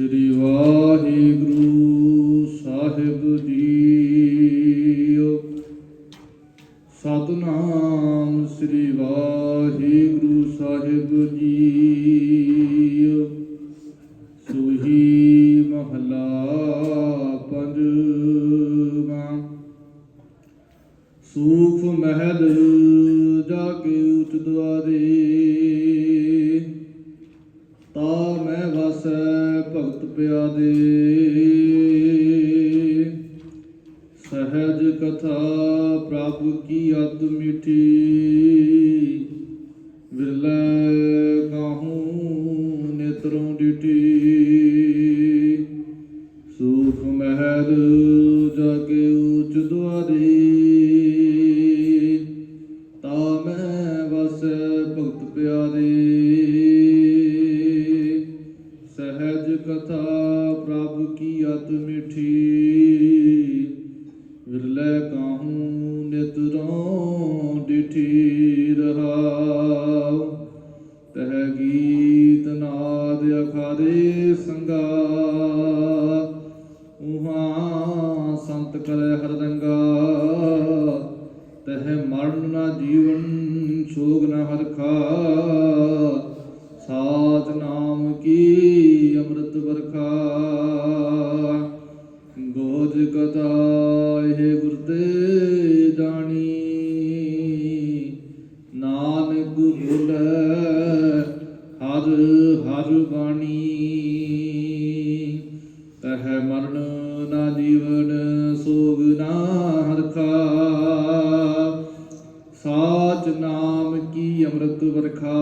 ਸ੍ਰੀ ਵਾਹਿਗੁਰੂ ਸਾਹਿਬ ਜੀਓ। ਸਤਨਾਮ ਸ੍ਰੀ ਵਾਹਿਗੁਰੂ ਸਾਹਿਬ ਜੀਓ। ਸੋਹੀ ਮਹਲਾ ਪੰਜਵਾਂ। ਸੂਖ ਮਹਿਲ ਜਾ ਕੇ ਉਚ ਦੁਆਰੇ ਤਾ ਮੈਂ ਵਸੈ ਭਗਤ ਪਿਆਦੇ ਸਹਿਜ ਕਥਾ ਪ੍ਰਭ ਕੀ ਅਦ ਮਿਠੀ। ਵਿਰਲੇ ਕਾਹੂ ਨੇਤਰੋਂ ਡਿਟੀ ਸੂਖ ਮਹਿਲ ਜਾਗੇ ਉਚ ਦੁਆਰੇ। ਤਾ ਮੈਂ ਵਸੈ ਭਗਤ ਪਿਆਰੇ। ਕਥਾ ਪ੍ਰਭ ਕੀ ਅਤ ਮਿਠੀ? ਵਿਰਲੇ ਕਾਹੂ ਨਿਤਰੋਂ ਡਿਠੀ ਰਹਾਉ? ਤਹ ਗੀਤ ਨਾਦ ਅਖਾਰੇ ਸੰਗਾ ਉਹਾਂ ਸੰਤ ਕਰੈ ਹਰਦੰਗਾ? ਤਹ ਮਰਨ ਨਾ ਜੀਵਨ, ਸੋਗ ਨ ਹਰਖਾ? ਸਾਚ ਨਾਮ ਕੀ ਅੰਮ੍ਰਿਤ ਗੋਜ ਕਥਾ ਇਹ ਗੁਰਦੇ ਜਾਣੀ। ਨਾਨਕ ਬੋਲੇ ਹਰ ਹਰ ਬਾਣੀ। ਤਹ ਮਰਨ ਨਾ ਜੀਵਨ, ਸੋਗ ਨਾ ਹਰਖਾ ਸਾਚ ਨਾਮ ਕੀ ਅੰਮ੍ਰਿਤ ਵਰਖਾ।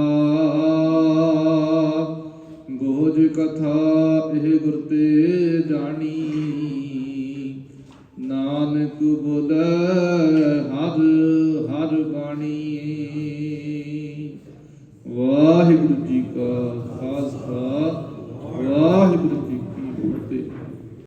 ਗੋਜ ਕਥਾ ਇਹ ਗੁਰ ਤੇ ਜਾਣੀ। ਨਾਨਕ ਬੋਲੇ ਹਰ ਹਰ ਬਾਣੀ। ਵਾਹਿਗੁਰੂ ਜੀ ਕਾ ਖਾਲਸਾ ਵਾਹਿਗੁਰੂ ਜੀ